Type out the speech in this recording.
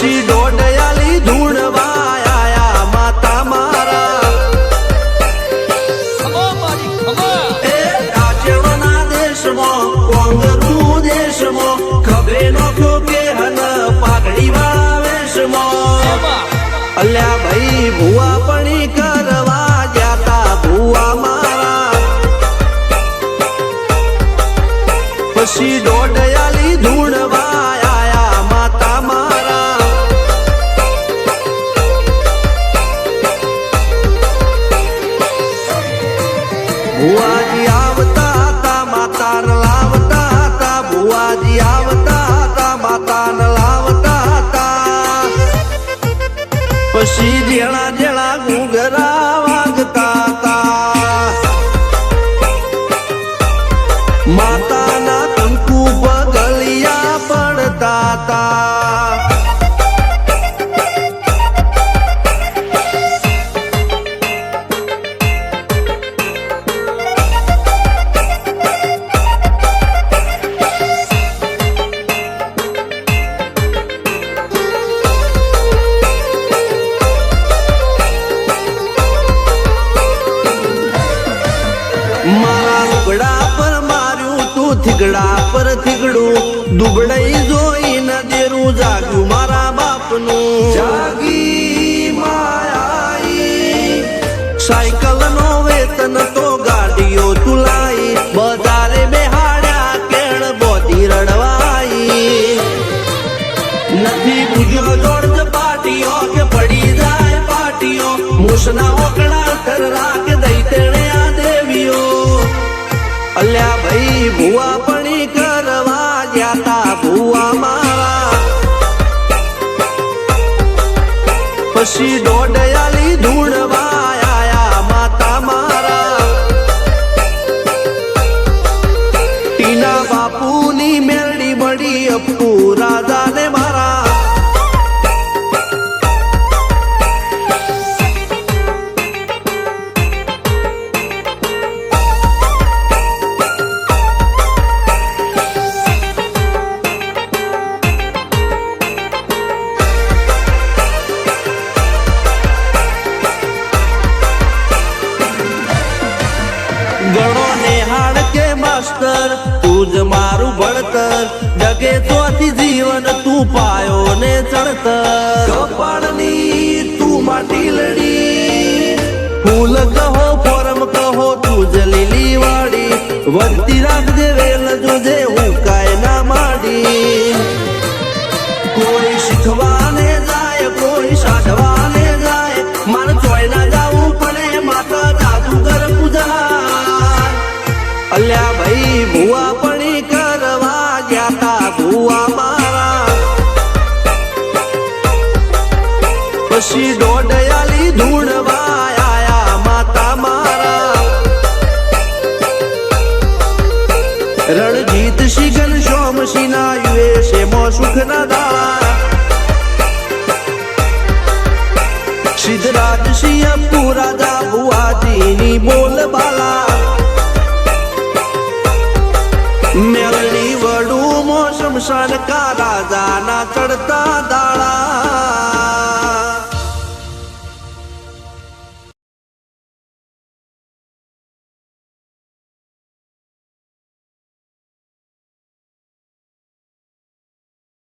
પછી દોડયાલી ધૂણવા આયા માતા મારા. એ રાજ્યના દેશમાં દેશમાં ખભે નો કે હન પાઘડી અલ્યા ભાઈ, ભુવા પણી કરવા જાતા ભુવા મારા. પછી દોડયાલી Whoa. થીગડા પર થીગડું દુબળઈ જોઈને દેરું જાગ્યું મારા બાપનું. જાગી સાયકલ નો વેતન તો ગાડીઓ તુલાઈ, બજારે બેહાડ્યા કેણ બોધી રડવાઈ. નથી પૂજ્યો જોડ પાટીઓ કે પડી જાય પાટીઓ, મૂસના ઓકડા કર રાખ અલ્યા ભાઈ ભુવા પણી કરવા જાતા ભુવા મારા. પછી દોડયાલી ધૂણવા કે તું જ મારું ભણતર જગે તોથી જીવન તું પાયો ને ચણતર કપાળની તું માટી લડી ફૂલ કહો ફોરમ કહો તું જ લીલી વાડી વધતી રાખજે વેલ જોજે અલ્યા ભાઈ, ભુવા પણી કરવા જાતા ભુવા મારા. પછી દોડયાલી ધૂણવા આયા માતા મારા. રણજીત શિગન સોમસિંહ યુએ છે મો સુખ ના દાળા સિદ્ધરાજ સિંહ બોલ ભુવા शमशान का राजा ना चढ़ता